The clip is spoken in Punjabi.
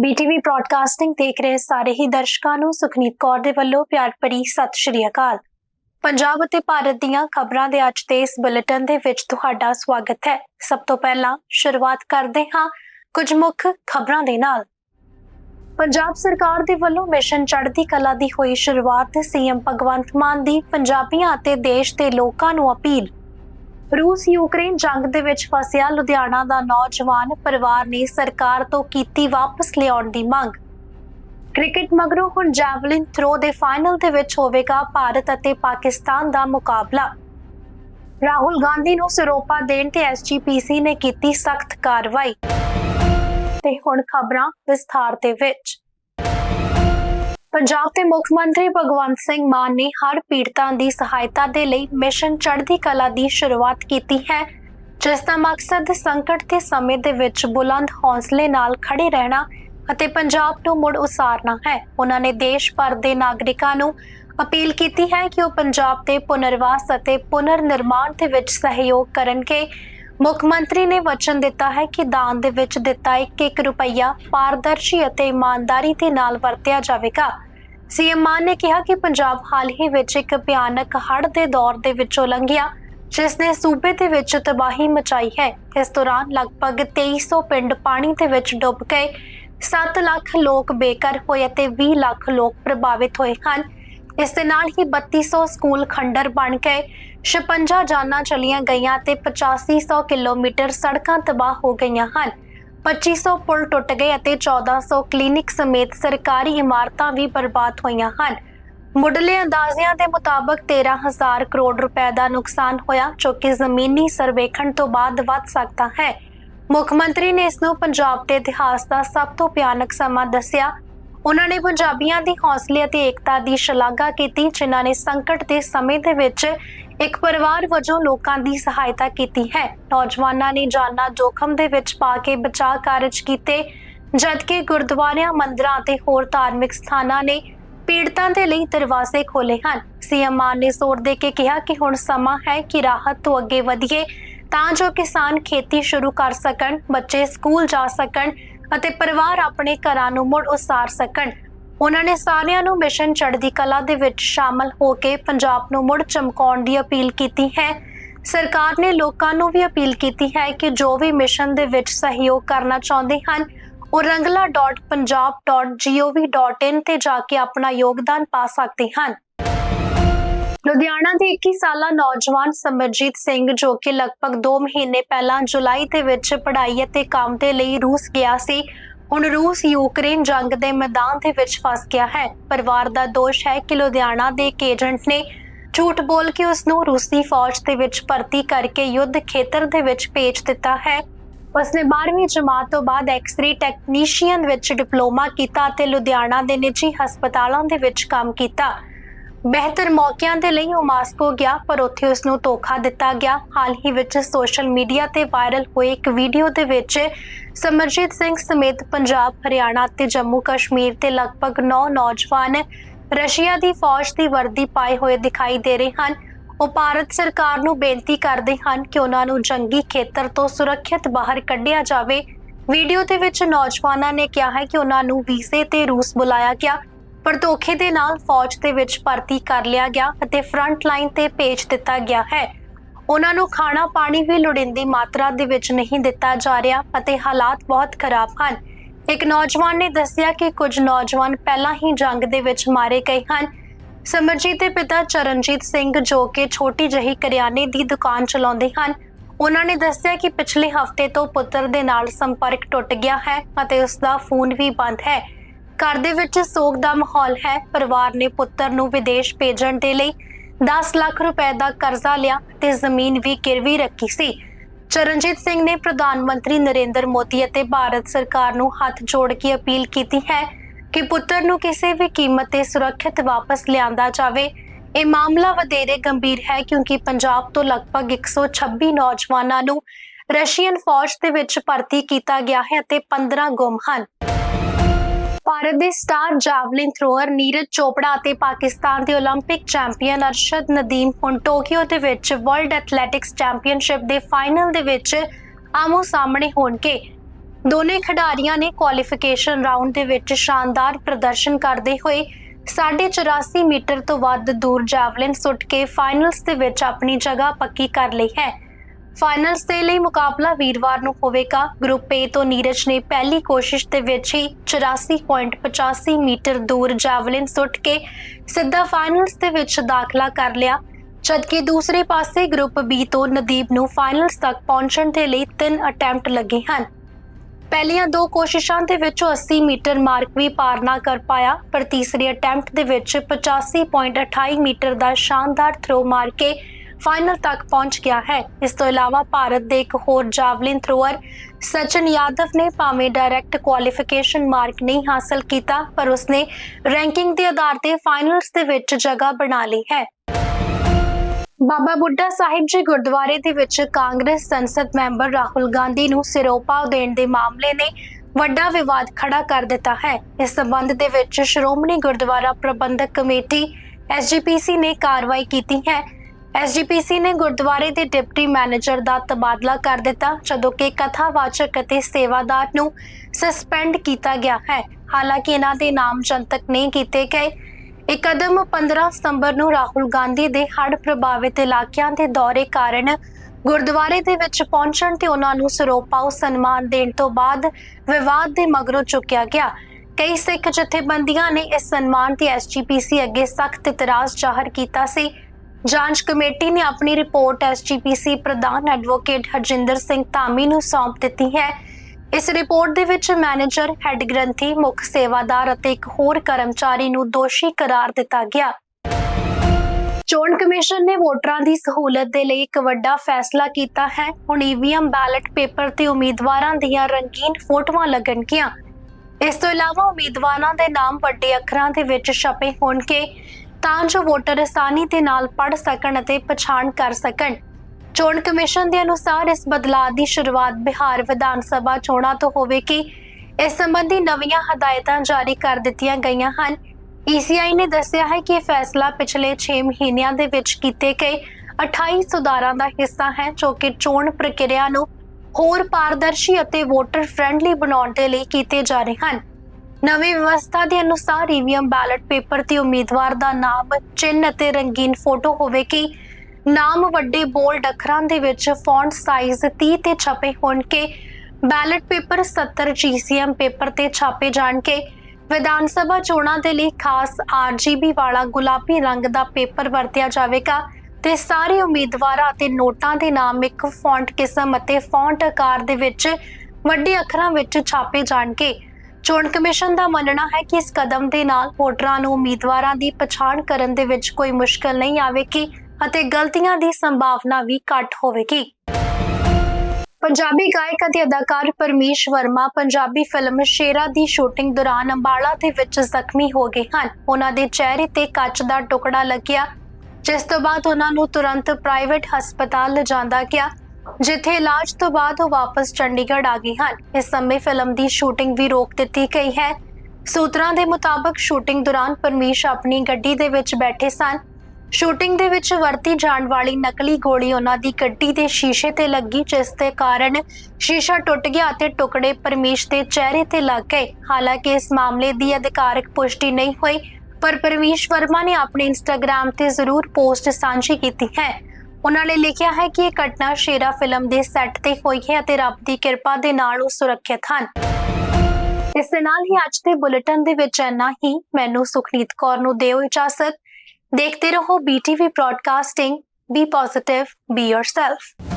ਬੀਟੀਵੀ ਬ੍ਰਾਡਕਾਸਟਿੰਗ ਦੇਖ ਰਹੇ ਸਾਰੇ ਹੀ ਦਰਸ਼ਕਾਂ ਨੂੰ ਸੁਖਨੀਤ ਕੌਰ ਦੇ ਵੱਲੋਂ ਪਿਆਰ ਭਰੀ ਸਤਿ ਸ਼੍ਰੀ ਅਕਾਲ। ਪੰਜਾਬ ਅਤੇ ਭਾਰਤ ਦੀਆਂ ਖਬਰਾਂ ਦੇ ਅੱਜ ਦੇ ਇਸ ਬੁਲੇਟਿਨ ਦੇ ਵਿੱਚ ਤੁਹਾਡਾ ਸਵਾਗਤ ਹੈ। ਸਭ ਤੋਂ ਪਹਿਲਾਂ ਸ਼ੁਰੂਆਤ ਕਰਦੇ ਹਾਂ ਕੁਝ ਮੁੱਖ ਖਬਰਾਂ ਦੇ ਨਾਲ। ਪੰਜਾਬ ਸਰਕਾਰ ਦੇ ਵੱਲੋਂ ਮਿਸ਼ਨ ਚੜ੍ਹਦੀ ਕਲਾ ਦੀ ਹੋਈ ਸ਼ੁਰੂਆਤ ਸੀਐਮ ਭਗਵੰਤ ਮਾਨ ਦੀ ਪੰਜਾਬੀਆਂ ਅਤੇ ਦੇਸ਼ ਦੇ ਲੋਕਾਂ ਨੂੰ ਅਪੀਲ। ਰੂਸ ਯੂਕਰੇਨ ਜੰਗ ਦੇ ਵਿੱਚ ਫਸਿਆ ਲੁਧਿਆਣਾ ਦਾ ਨੌਜਵਾਨ ਪਰਿਵਾਰ ਨੇ ਸਰਕਾਰ ਤੋਂ ਕੀਤੀ ਵਾਪਸ ਲਿਆਉਣ ਦੀ ਮੰਗ। ਕ੍ਰਿਕਟ ਮਗਰੋਂ ਹੁਣ ਜੈਵਲਿਨ ਥਰੋ ਦੇ ਫਾਈਨਲ ਦੇ ਵਿੱਚ ਹੋਵੇਗਾ ਭਾਰਤ ਅਤੇ ਪਾਕਿਸਤਾਨ ਦਾ ਮੁਕਾਬਲਾ। ਰਾਹੁਲ ਗਾਂਧੀ ਨੂੰ ਸਰੋਪਾ ਦੇਣ ਤੇ ਐਸਜੀਪੀਸੀ ਨੇ ਕੀਤੀ ਸਖਤ ਕਾਰਵਾਈ। ਤੇ ਹੁਣ ਖਬਰਾਂ ਵਿਸਥਾਰ ਦੇ ਵਿੱਚ। ਪੰਜਾਬ ਦੇ ਮੁੱਖ ਮੰਤਰੀ ਭਗਵੰਤ ਸਿੰਘ ਮਾਨ ਨੇ ਹਰ ਪੀੜਤਾਂ ਦੀ ਸਹਾਇਤਾ ਦੇ ਲਈ ਮਿਸ਼ਨ ਚੜ੍ਹਦੀ ਕਲਾ ਦੀ ਸ਼ੁਰੂਆਤ ਕੀਤੀ ਹੈ, ਜਿਸ ਦਾ ਮਕਸਦ ਸੰਕਟ ਦੇ ਸਮੇਂ ਦੇ ਵਿੱਚ ਬੁਲੰਦ ਹੌਸਲੇ ਨਾਲ ਖੜੇ ਰਹਿਣਾ ਅਤੇ ਪੰਜਾਬ ਨੂੰ ਮੁੜ ਉਸਾਰਨਾ ਹੈ। ਉਹਨਾਂ ਨੇ ਦੇਸ਼ ਭਰ ਦੇ ਨਾਗਰਿਕਾਂ ਨੂੰ ਅਪੀਲ ਕੀਤੀ ਹੈ ਕਿ ਉਹ ਪੰਜਾਬ ਦੇ ਪੁਨਰਵਾਸ ਅਤੇ ਪੁਨਰ ਨਿਰਮਾਣ ਦੇ ਵਿੱਚ ਸਹਿਯੋਗ ਕਰਨਗੇ। ਮੁੱਖ ਮੰਤਰੀ ਨੇ ਵਚਨ ਦਿੱਤਾ ਹੈ ਕਿ ਦਾਨ ਦੇ ਵਿੱਚ ਦਿੱਤਾ ਇੱਕ ਇੱਕ ਰੁਪਈਆ ਪਾਰਦਰਸ਼ੀ ਅਤੇ ਇਮਾਨਦਾਰੀ ਦੇ ਨਾਲ ਵਰਤਿਆ ਜਾਵੇਗਾ। ਸੀਐਮ ਮਾਨ ਨੇ ਕਿਹਾ ਕਿ ਪੰਜਾਬ ਹਾਲ ਹੀ ਵਿੱਚ ਇੱਕ ਭਿਆਨਕ ਹੜ੍ਹ ਦੇ ਦੌਰ ਦੇ ਵਿੱਚੋਂ ਲੰਘਿਆ, ਜਿਸ ਨੇ ਸੂਬੇ ਦੇ ਵਿੱਚ ਤਬਾਹੀ ਮਚਾਈ ਹੈ। ਇਸ ਦੌਰਾਨ ਲਗਭਗ 2300 ਪਿੰਡ ਪਾਣੀ ਦੇ ਵਿੱਚ ਡੁੱਬ ਗਏ। 7 ਲੱਖ ਲੋਕ ਬੇਘਰ ਹੋਏ ਅਤੇ 20 ਲੱਖ ਲੋਕ ਪ੍ਰਭਾਵਿਤ ਹੋਏ ਹਨ। ਇਸ ਦੇ ਨਾਲ ਹੀ 3200 ਸਕੂਲ ਖੰਡਰ ਬਣ ਗਏ 56 ਜਾਨਾਂ ਚਲੀਆਂ ਗਈਆਂ ਤੇ 8500 ਕਿਲੋਮੀਟਰ ਸੜਕਾਂ ਤਬਾਹ ਹੋ ਗਈਆਂ ਹਨ। 2500 ਪੁਲ ਟੁੱਟ ਗਏ ਅਤੇ 1400 ਕਲੀਨਿਕ ਸਮੇਤ ਸਰਕਾਰੀ ਇਮਾਰਤਾਂ ਵੀ ਬਰਬਾਦ ਹੋਈਆਂ ਹਨ। ਮੁੱਢਲੇ ਅੰਦਾਜ਼ਿਆਂ ਦੇ ਮੁਤਾਬਕ 13000 ਕਰੋੜ ਰੁਪਏ ਦਾ ਨੁਕਸਾਨ ਹੋਇਆ, ਜੋ ਕਿ ਜ਼ਮੀਨੀ ਸਰਵੇਖਣ ਤੋਂ ਬਾਅਦ ਵੱਧ ਸਕਦਾ ਹੈ। ਮੁੱਖ ਮੰਤਰੀ ਨੇ ਇਸ ਨੂੰ ਪੰਜਾਬ ਦੇ ਇਤਿਹਾਸ ਦਾ ਸਭ ਤੋਂ ਭਿਆਨਕ ਸਮਾਂ ਦੱਸਿਆ। ਉਹਨਾਂ ਨੇ ਪੰਜਾਬੀਆਂ ਦੀ ਹੌਸਲੇ ਅਤੇ ਏਕਤਾ ਦੀ ਸ਼ਲਾਘਾ ਕੀਤੀ, ਜਿਨ੍ਹਾਂ ਨੇ ਸੰਕਟ ਦੇ ਸਮੇਂ ਦੇ ਵਿੱਚ ਇੱਕ ਪਰਿਵਾਰ ਵਜੋਂ ਲੋਕਾਂ ਦੀ ਸਹਾਇਤਾ ਕੀਤੀ ਹੈ। ਨੌਜਵਾਨਾਂ ਨੇ ਜਾਨਾਂ ਜੋਖਮ ਦੇ ਵਿੱਚ ਪਾ ਕੇ ਬਚਾਅ ਕਾਰਜ ਕੀਤੇ, ਜਦਕਿ ਗੁਰਦੁਆਰਿਆਂ, ਮੰਦਰਾਂ ਅਤੇ ਹੋਰ ਧਾਰਮਿਕ ਸਥਾਨਾਂ ਨੇ ਪੀੜਤਾਂ ਦੇ ਲਈ ਦਰਵਾਜ਼ੇ ਖੋਲੇ ਹਨ। ਸੀਐਮ ਮਾਨ ਨੇ ਜ਼ੋਰ ਦੇ ਕੇ ਕਿਹਾ ਕਿ ਹੁਣ ਸਮਾਂ ਹੈ ਕਿ ਰਾਹਤ ਤੋਂ ਅੱਗੇ ਵਧੀਏ, ਤਾਂ ਜੋ ਕਿਸਾਨ ਖੇਤੀ ਸ਼ੁਰੂ ਕਰ ਸਕਣ, ਬੱਚੇ ਸਕੂਲ ਜਾ ਸਕਣ ਅਤੇ ਪਰਿਵਾਰ ਆਪਣੇ ਘਰਾਂ ਨੂੰ ਮੁੜ ਉਸਾਰ ਸਕਣ। ਉਹਨਾਂ ਨੇ ਸਾਰਿਆਂ ਨੂੰ ਮਿਸ਼ਨ ਚੜ੍ਹਦੀ ਕਲਾ ਦੇ ਵਿੱਚ ਸ਼ਾਮਲ ਹੋ ਕੇ ਪੰਜਾਬ ਨੂੰ ਮੁੜ ਚਮਕਾਉਣ ਦੀ ਅਪੀਲ ਕੀਤੀ ਹੈ। ਸਰਕਾਰ ਨੇ ਲੋਕਾਂ ਨੂੰ ਵੀ ਅਪੀਲ ਕੀਤੀ ਹੈ ਕਿ ਜੋ ਵੀ ਮਿਸ਼ਨ ਦੇ ਵਿੱਚ ਸਹਿਯੋਗ ਕਰਨਾ ਚਾਹੁੰਦੇ ਹਨ, ਉਹ rangla.punjab.gov.in ਤੇ ਜਾ ਕੇ ਆਪਣਾ ਯੋਗਦਾਨ ਪਾ ਸਕਦੇ ਹਨ। ਲੁਧਿਆਣਾ ਦੇ 21 ਸਾਲਾ ਨੌਜਵਾਨ ਸਮਰਜੀਤ ਸਿੰਘ ਜੋ ਕਿ ਲਗਭਗ 2 ਮਹੀਨੇ ਪਹਿਲਾਂ ਜੁਲਾਈ ਦੇ ਵਿੱਚ ਪੜ੍ਹਾਈ ਅਤੇ ਕੰਮ ਦੇ ਲਈ ਰੂਸ ਗਿਆ ਸੀ, ਹੁਣ ਰੂਸ ਯੂਕਰੇਨ ਜੰਗ ਦੇ ਮੈਦਾਨ ਦੇ ਵਿੱਚ ਫਸ ਗਿਆ ਹੈ। ਪਰਿਵਾਰ ਦਾ ਦੋਸ਼ ਹੈ ਕਿ ਲੁਧਿਆਣਾ ਦੇ ਇੱਕ ਏਜੰਟ ਨੇ ਝੂਠ ਬੋਲ ਕੇ ਉਸ ਨੂੰ ਰੂਸੀ ਫੌਜ ਦੇ ਵਿੱਚ ਭਰਤੀ ਕਰਕੇ ਯੁੱਧ ਖੇਤਰ ਦੇ ਵਿੱਚ ਭੇਜ ਦਿੱਤਾ ਹੈ। ਉਸਨੇ 12ਵੀਂ ਜਮਾਤ ਤੋਂ ਬਾਅਦ ਐਕਸ-ਰੇ ਟੈਕਨੀਸ਼ੀਅਨ ਵਿੱਚ ਡਿਪਲੋਮਾ ਕੀਤਾ ਅਤੇ ਲੁਧਿਆਣਾ ਦੇ ਨਿੱਜੀ ਹਸਪਤਾਲਾਂ ਦੇ ਵਿੱਚ ਕੰਮ ਕੀਤਾ। ਬਿਹਤਰ ਮੌਕਿਆਂ ਦੇ ਲਈ ਉਹ ਮਾਸਕੋ ਗਿਆ, ਪਰ ਉੱਥੇ ਉਸ ਨੂੰ ਧੋਖਾ ਦਿੱਤਾ ਗਿਆ। ਹਾਲ ਹੀ ਵਿੱਚ ਸੋਸ਼ਲ ਮੀਡੀਆ ਤੇ ਵਾਇਰਲ ਹੋਏ ਇੱਕ ਵੀਡੀਓ ਦੇ ਵਿੱਚ ਸਮਰਜੀਤ ਸਿੰਘ ਸਮੇਤ ਪੰਜਾਬ, ਹਰਿਆਣਾ ਅਤੇ ਜੰਮੂ ਕਸ਼ਮੀਰ ਦੇ ਲਗਭਗ 9 ਨੌਜਵਾਨ ਰਸ਼ੀਆ ਦੀ ਫੌਜ ਦੀ ਵਰਦੀ ਪਾਏ ਹੋਏ ਦਿਖਾਈ ਦੇ ਰਹੇ ਹਨ। ਉਹ ਭਾਰਤ ਸਰਕਾਰ ਨੂੰ ਬੇਨਤੀ ਕਰਦੇ ਹਨ ਕਿ ਉਹਨਾਂ ਨੂੰ ਜੰਗੀ ਖੇਤਰ ਤੋਂ ਸੁਰੱਖਿਅਤ ਬਾਹਰ ਕੱਢਿਆ ਜਾਵੇ। ਵੀਡੀਓ ਦੇ ਵਿੱਚ ਨੌਜਵਾਨਾਂ ਨੇ ਕਿਹਾ ਹੈ ਕਿ ਉਹਨਾਂ ਨੂੰ ਵੀਜ਼ੇ ਤੇ ਰੂਸ ਬੁਲਾਇਆ ਗਿਆ। ਪਰ ਧੋਖੇ ਦੇ ਨਾਲ ਫੌਜ ਦੇ ਵਿੱਚ ਭਰਤੀ ਕਰ ਲਿਆ ਗਿਆ ਅਤੇ ਫਰੰਟ ਲਾਈਨ ਤੇ ਭੇਜ ਦਿੱਤਾ ਗਿਆ ਹੈ। ਉਹਨਾਂ ਨੂੰ ਖਾਣਾ ਪਾਣੀ ਵੀ ਲੋੜੀਂਦੀ ਮਾਤਰਾ ਦੇ ਵਿੱਚ ਨਹੀਂ ਦਿੱਤਾ ਜਾ ਰਿਹਾ ਅਤੇ ਹਾਲਾਤ ਬਹੁਤ ਖਰਾਬ ਹਨ। ਇੱਕ ਨੌਜਵਾਨ ਨੇ ਦੱਸਿਆ ਕਿ ਕੁਝ ਨੌਜਵਾਨ ਪਹਿਲਾਂ ਹੀ ਜੰਗ ਦੇ ਵਿੱਚ ਮਾਰੇ ਗਏ ਹਨ। ਸਮਰਜੀਤ ਦੇ ਪਿਤਾ ਚਰਨਜੀਤ ਸਿੰਘ ਜੋ ਕਿ ਛੋਟੀ ਜਹੀ ਕਰਿਆਨੇ ਦੀ ਦੁਕਾਨ ਚਲਾਉਂਦੇ ਹਨ, ਉਹਨਾਂ ਨੇ ਦੱਸਿਆ ਕਿ ਪਿਛਲੇ ਹਫ਼ਤੇ ਤੋਂ ਪੁੱਤਰ ਦੇ ਨਾਲ ਸੰਪਰਕ ਟੁੱਟ ਗਿਆ ਹੈ ਅਤੇ ਉਸ ਦਾ ਫੋਨ ਵੀ ਬੰਦ ਹੈ। ਘਰ ਦੇ ਵਿੱਚ ਸੋਗ ਦਾ ਮਾਹੌਲ ਹੈ। ਪਰਿਵਾਰ ਨੇ ਪੁੱਤਰ ਨੂੰ ਵਿਦੇਸ਼ ਭੇਜਣ ਦੇ ਲਈ 10 ਲੱਖ ਰੁਪਏ ਦਾ ਕਰਜ਼ਾ ਲਿਆ ਤੇ ਜ਼ਮੀਨ ਵੀ ਗਿਰਵੀ ਰੱਖੀ ਸੀ। ਚਰਨਜੀਤ ਸਿੰਘ ਨੇ ਪ੍ਰਧਾਨ ਮੰਤਰੀ ਨਰਿੰਦਰ ਮੋਦੀ ਅਤੇ ਭਾਰਤ ਸਰਕਾਰ ਨੂੰ ਹੱਥ ਜੋੜ ਕੇ ਅਪੀਲ ਕੀਤੀ ਹੈ ਕਿ ਪੁੱਤਰ ਨੂੰ ਕਿਸੇ ਵੀ ਕੀਮਤ ਤੇ ਸੁਰੱਖਿਅਤ ਵਾਪਸ ਲਿਆਂਦਾ ਜਾਵੇ। ਇਹ ਮਾਮਲਾ ਵਧੇਰੇ ਗੰਭੀਰ ਹੈ ਕਿਉਂਕਿ ਪੰਜਾਬ ਤੋਂ ਲਗਭਗ 126 ਨੌਜਵਾਨਾਂ ਨੂੰ ਰਸ਼ੀਅਨ ਫੌਜ ਦੇ ਵਿੱਚ ਭਰਤੀ ਕੀਤਾ ਗਿਆ ਹੈ ਅਤੇ 15 ਗੁੰਮ ਹਨ। ਭਾਰਤ ਦੇ star javelin thrower Neeraj Chopra ਅਤੇ ਪਾਕਿਸਤਾਨ ਦੇ 올림픽 ਚੈਂਪੀਅਨ ਅਰਸ਼ਦ ਨਦੀਮ ਹੁਣ ਟੋਕੀਓ ਦੇ ਵਿੱਚ ਵਰਲਡ ਐਥਲੈਟਿਕਸ ਚੈਂਪੀਅਨਸ਼ਿਪ ਦੇ ਫਾਈਨਲ ਦੇ ਵਿੱਚ ਆਮੋ ਸਾਹਮਣੇ ਹੋਣਗੇ ਦੋਨੇ ਖਿਡਾਰੀਆਂ ਨੇ ਕੁਆਲੀਫਿਕੇਸ਼ਨ ਰਾਉਂਡ ਦੇ ਵਿੱਚ ਸ਼ਾਨਦਾਰ ਪ੍ਰਦਰਸ਼ਨ ਕਰਦੇ ਹੋਏ 84 ਮੀਟਰ ਤੋਂ ਵੱਧ ਦੂਰ ਜੈਵਲਿਨ ਸੁੱਟ ਕੇ ਫਾਈਨਲਸ ਦੇ ਵਿੱਚ ਆਪਣੀ ਜਗ੍ਹਾ ਪੱਕੀ ਕਰ ਲਈ ਹੈ ਫਾਈਨਲਸ ਦੇ ਲਈ ਮੁਕਾਬਲਾ ਵੀਰਵਾਰ ਨੂੰ ਹੋਵੇਗਾ। ਗਰੁੱਪ ਏ ਤੋਂ ਨੀਰਜ ਨੇ ਪਹਿਲੀ ਕੋਸ਼ਿਸ਼ ਦੇ ਵਿੱਚ ਹੀ 84.85 ਮੀਟਰ ਦੂਰ ਜੈਵਲਿਨ ਸੁੱਟ ਕੇ ਸਿੱਧਾ ਫਾਈਨਲਸ ਦੇ ਵਿੱਚ ਦਾਖਲਾ ਕਰ ਲਿਆ। ਜਦਕਿ ਦੂਸਰੇ ਪਾਸੇ ਗਰੁੱਪ ਬੀ ਤੋਂ ਨਦੀਪ ਨੂੰ ਫਾਈਨਲਸ ਤੱਕ ਪਹੁੰਚਣ ਦੇ ਲਈ ਤਿੰਨ ਅਟੈਂਪਟ ਲੱਗੇ ਹਨ। ਪਹਿਲੀਆਂ ਦੋ ਕੋਸ਼ਿਸ਼ਾਂ ਦੇ ਵਿੱਚੋਂ ਉਹ 80 ਮੀਟਰ ਮਾਰਕ ਵੀ ਪਾਰ ਨਾ ਕਰ ਪਾਇਆ, ਪਰ ਤੀਸਰੇ ਅਟੈਂਪਟ ਦੇ ਵਿੱਚ 85.28 ਮੀਟਰ ਦਾ ਸ਼ਾਨਦਾਰ ਥਰੋ ਮਾਰ ਕੇ ਫਾਈਨਲ ਤੱਕ ਪਹੁੰਚ ਗਿਆ ਹੈ। ਇਸ ਤੋਂ ਇਲਾਵਾ ਭਾਰਤ ਦੇ ਇੱਕ ਹੋਰ ਜਾਵਲਿਨ ਥਰੋਅਰ ਸਚਨ ਯਾਦਵ ਨੇ ਭਾਵੇਂ ਡਾਇਰੈਕਟ ਕੁਆਲੀਫਿਕੇਸ਼ਨ ਮਾਰਕ ਨਹੀਂ ਹਾਸਲ ਕੀਤਾ, ਪਰ ਉਸਨੇ ਰੈਂਕਿੰਗ ਦੇ ਆਧਾਰ ਤੇ ਫਾਈਨਲਸ ਦੇ ਵਿੱਚ ਜਗ੍ਹਾ ਬਣਾ ਲਈ ਹੈ। ਬਾਬਾ ਬੁੱਢਾ ਸਾਹਿਬ ਜੀ ਗੁਰਦੁਆਰੇ ਦੇ ਵਿੱਚ ਕਾਂਗਰਸ ਸੰਸਦ ਮੈਂਬਰ ਰਾਹੁਲ ਗਾਂਧੀ ਨੂੰ ਸਿਰੋਪਾ ਦੇਣ ਦੇ ਮਾਮਲੇ ਨੇ ਵੱਡਾ ਵਿਵਾਦ ਖੜਾ ਕਰ ਦਿੱਤਾ ਹੈ। ਇਸ ਸੰਬੰਧ ਦੇ ਵਿੱਚ ਸ਼੍ਰੋਮਣੀ ਗੁਰਦੁਆਰਾ ਪ੍ਰਬੰਧਕ ਕਮੇਟੀ ਐਸਜੀਪੀਸੀ ਨੇ ਕਾਰਵਾਈ ਕੀਤੀ ਹੈ। ਐਸਜੀਪੀਸੀ ਨੇ ਗੁਰਦੁਆਰੇ ਦੇ ਡਿਪਟੀ ਮੈਨੇਜਰ ਦਾ ਤਬਾਦਲਾ ਕਰ ਦਿੱਤਾ, ਜਦੋਂ ਕਿ ਕਥਾਵਾਚਕ ਅਤੇ ਸੇਵਾਦਾਰ ਨੂੰ ਸਸਪੈਂਡ ਕੀਤਾ ਗਿਆ ਹੈ। ਹਾਲਾਂਕਿ ਇਹਨਾਂ ਦੇ ਨਾਮ ਜਨਤਕ ਨਹੀਂ ਕੀਤੇ ਗਏ। ਇਹ ਕਦਮ 15 ਸਤੰਬਰ ਨੂੰ ਰਾਹੁਲ ਗਾਂਧੀ ਦੇ ਹੜ੍ਹ ਪ੍ਰਭਾਵਿਤ ਇਲਾਕਿਆਂ ਦੇ ਦੌਰੇ ਕਾਰਨ ਗੁਰਦੁਆਰੇ ਦੇ ਵਿੱਚ ਪਹੁੰਚਣ ਤੇ ਉਹਨਾਂ ਨੂੰ ਸਰੋਪਾਉ ਸਨਮਾਨ ਦੇਣ ਤੋਂ ਬਾਅਦ ਵਿਵਾਦ ਦੇ ਮਗਰੋਂ ਚੁੱਕਿਆ ਗਿਆ। ਕਈ ਸਿੱਖ ਜਥੇਬੰਦੀਆਂ ਨੇ ਇਸ ਸਨਮਾਨ ਤੇ ਐਸਜੀਪੀਸੀ ਅੱਗੇ ਸਖਤ ਇਤਰਾਜ਼ ਜ਼ਾਹਰ ਕੀਤਾ ਸੀ। ਜਾਂਚ ਕਮੇਟੀ ਨੇ ਆਪਣੀ ਰਿਪੋਰਟ ਐਸਜੀਪੀਸੀ ਪ੍ਰਧਾਨ ਐਡਵੋਕੇਟ ਹਰਜਿੰਦਰ ਸਿੰਘ ਧਾਮੀ ਨੂੰ ਸੌਂਪ ਦਿੱਤੀ ਹੈ। ਇਸ ਰਿਪੋਰਟ ਦੇ ਵਿੱਚ ਮੈਨੇਜਰ, ਹੈੱਡ ਗ੍ਰੰਥੀ, ਮੁੱਖ ਸੇਵਾਦਾਰ ਅਤੇ ਇੱਕ ਹੋਰ ਕਰਮਚਾਰੀ ਨੂੰ ਦੋਸ਼ੀ ਕਰਾਰ ਦਿੱਤਾ ਗਿਆ। ਚੋਣ ਕਮਿਸ਼ਨ ਨੇ ਵੋਟਰਾਂ ਦੀ ਸਹੂਲਤ ਦੇ ਲਈ ਇੱਕ ਵੱਡਾ ਫੈਸਲਾ ਕੀਤਾ ਹੈ। ਹੁਣ ਈਵੀਐਮ ਬੈਲਟ ਪੇਪਰ ਤੇ ਉਮੀਦਵਾਰਾਂ ਦੀਆਂ ਰੰਗੀਨ ਫੋਟੋਆਂ ਲੱਗਣਗੀਆਂ। ਇਸ ਤੋਂ ਇਲਾਵਾ ਉਮੀਦਵਾਰਾਂ ਦੇ ਨਾਮ ਵੱਡੇ ਅੱਖਰਾਂ ਦੇ ਵਿੱਚ ਛਪੇ ਹੋਣਗੇ। ਤਾਂ ਜੋ ਵੋਟਰ ਆਸਾਨੀ ਦੇ ਨਾਲ ਪੜ੍ਹ ਸਕਣ ਅਤੇ ਪਛਾਣ ਕਰ ਸਕਣ। ਚੋਣ ਕਮਿਸ਼ਨ ਦੇ ਅਨੁਸਾਰ ਇਸ ਬਦਲਾਅ ਦੀ ਸ਼ੁਰੂਆਤ ਬਿਹਾਰ ਵਿਧਾਨ ਸਭਾ ਚੋਣਾਂ ਤੋਂ ਹੋਵੇਗੀ। ਇਸ ਸੰਬੰਧੀ ਨਵੀਆਂ ਹਦਾਇਤਾਂ ਜਾਰੀ ਕਰ ਦਿੱਤੀਆਂ ਗਈਆਂ ਹਨ। ECI ਨੇ ਦੱਸਿਆ ਹੈ ਕਿ ਇਹ ਫੈਸਲਾ ਪਿਛਲੇ 6 ਮਹੀਨਿਆਂ ਦੇ ਵਿੱਚ ਕੀਤੇ ਗਏ 28 ਸੁਧਾਰਾਂ ਦਾ ਹਿੱਸਾ ਹੈ, ਜੋ ਕਿ ਚੋਣ ਪ੍ਰਕਿਰਿਆ ਨੂੰ ਹੋਰ ਪਾਰਦਰਸ਼ੀ ਅਤੇ ਵੋਟਰ ਫ੍ਰੈਂਡਲੀ ਬਣਾਉਣ ਦੇ ਲਈ ਕੀਤੇ ਜਾ ਰਹੇ ਹਨ। ਨਵੀਂ ਵਿਵਸਥਾ ਦੇ ਅਨੁਸਾਰ ਈਵੀਐਮ ਬੈਲਟ ਪੇਪਰ ਤੇ ਉਮੀਦਵਾਰ ਦਾ ਨਾਮ, ਚਿੰਨ੍ਹ ਅਤੇ ਰੰਗੀਨ ਫੋਟੋ ਹੋਵੇਗੀ। ਨਾਮ, ਵੱਡੇ ਬੋਲਡ ਅੱਖਰਾਂ ਦੇ ਵਿੱਚ ਫੌਂਟ ਸਾਈਜ਼ 30 ਤੇ ਛਪੇ ਹੋਣਗੇ। ਬੈਲਟ ਪੇਪਰ 70 GCM ਪੇਪਰ ਤੇ ਛਾਪੇ ਜਾਣਗੇ। ਵਿਧਾਨ ਸਭਾ ਚੋਣਾਂ ਦੇ ਲਈ ਖਾਸ RGB ਵਾਲਾ ਗੁਲਾਬੀ ਰੰਗ ਦਾ ਪੇਪਰ ਵਰਤਿਆ ਜਾਵੇਗਾ ਤੇ ਸਾਰੇ ਉਮੀਦਵਾਰਾਂ ਅਤੇ ਨੋਟਾਂ ਦੇ ਨਾਮ ਇੱਕ ਫੌਂਟ ਕਿਸਮ ਅਤੇ ਫੌਂਟ ਆਕਾਰ ਦੇ ਵਿੱਚ ਵੱਡੇ ਅੱਖਰਾਂ ਵਿੱਚ ਛਾਪੇ ਜਾਣਗੇ। ਚੋਣ ਕਮਿਸ਼ਨ ਦਾ ਮੰਨਣਾ ਹੈ ਕਿ ਇਸ ਕਦਮ ਦੇ ਨਾਲ ਵੋਟਰਾਂ ਨੂੰ ਉਮੀਦਵਾਰਾਂ ਦੀ ਪਛਾਣ ਕਰਨ ਦੇ ਵਿੱਚ ਕੋਈ ਮੁਸ਼ਕਲ ਨਹੀਂ ਆਵੇਗੀ ਅਤੇ ਗਲਤੀਆਂ ਦੀ ਸੰਭਾਵਨਾ ਵੀ ਘੱਟ ਹੋਵੇਗੀ। ਪੰਜਾਬੀ ਗਾਇਕ ਅਤੇ ਅਦਾਕਾਰ ਪਰਮੇਸ਼ ਵਰਮਾ ਪੰਜਾਬੀ ਫਿਲਮ ਸ਼ੇਰਾ ਦੀ ਸ਼ੂਟਿੰਗ ਦੌਰਾਨ ਅੰਬਾਲਾ ਦੇ ਵਿੱਚ ਜ਼ਖਮੀ ਹੋ ਗਏ ਹਨ। ਉਹਨਾਂ ਦੇ ਚਿਹਰੇ ਤੇ ਕੱਚ ਦਾ ਟੁਕੜਾ ਲੱਗਿਆ, ਜਿਸ ਤੋਂ ਬਾਅਦ ਉਹਨਾਂ ਨੂੰ ਤੁਰੰਤ ਪ੍ਰਾਈਵੇਟ ਹਸਪਤਾਲ ਲਿਜਾਂਦਾ ਗਿਆ। ਜਿੱਥੇ ਇਲਾਜ ਤੋਂ ਬਾਅਦ ਉਹ ਵਾਪਸ ਚੰਡੀਗੜ੍ਹ ਆ ਗਏ ਹਨ। ਇਸ ਸਮੇਂ ਫਿਲਮ ਦੀ ਸ਼ੂਟਿੰਗ ਵੀ ਰੋਕ ਦਿੱਤੀ ਗਈ ਹੈ। ਸੂਤਰਾਂ ਦੇ ਮੁਤਾਬਕ ਸ਼ੂਟਿੰਗ ਦੌਰਾਨ ਪਰਮੇਸ਼ ਆਪਣੀ ਗੱਡੀ ਦੇ ਵਿੱਚ ਬੈਠੇ ਸਨ। ਸ਼ੂਟਿੰਗ ਦੇ ਵਿੱਚ ਵਰਤੀ ਜਾਣ ਵਾਲੀ ਨਕਲੀ ਗੋਲੀ ਉਹਨਾਂ ਦੀ ਗੱਡੀ ਦੇ ਸ਼ੀਸ਼ੇ ਤੇ ਲੱਗੀ, ਜਿਸ ਦੇ ਕਾਰਨ ਸ਼ੀਸ਼ਾ ਟੁੱਟ ਗਿਆ ਅਤੇ ਟੁਕੜੇ ਪਰਮੇਸ਼ ਦੇ ਚਿਹਰੇ ਤੇ ਲੱਗ ਗਏ। ਹਾਲਾਂਕਿ ਇਸ ਮਾਮਲੇ ਦੀ ਅਧਿਕਾਰਕ ਪੁਸ਼ਟੀ ਨਹੀਂ ਹੋਈ, ਪਰ ਪਰਮੇਸ਼ ਵਰਮਾ ਨੇ ਆਪਣੇ ਇੰਸਟਾਗ੍ਰam ਤੇ ਜ਼ਰੂਰ ਪੋਸਟ ਸਾਂਝੀ ਕੀਤੀ ਹੈ। ਉਹਨਾਂ ਨੇ ਲਿਖਿਆ ਹੈ ਕਿ ਇਹ ਘਟਨਾ ਸ਼ੇਰਾ ਫਿਲਮ ਦੇ ਸੈੱਟ ਤੇ ਹੋਈ ਹੈ ਅਤੇ ਰੱਬ ਦੀ ਕਿਰਪਾ ਦੇ ਨਾਲ ਉਹ ਸੁਰੱਖਿਅਤ ਹਨ। ਇਸ ਦੇ ਨਾਲ ਹੀ ਅੱਜ ਦੇ ਬੁਲੇਟਿਨ ਦੇ ਵਿੱਚ ਇੰਨਾ ਹੀ। ਮੈਨੂੰ ਸੁਖਨੀਤ ਕੌਰ ਨੂੰ ਦਿਓ ਇਜਾਜ਼ਤ। ਦੇਖਦੇ ਰਹੋ BTV broadcasting B positive B yourself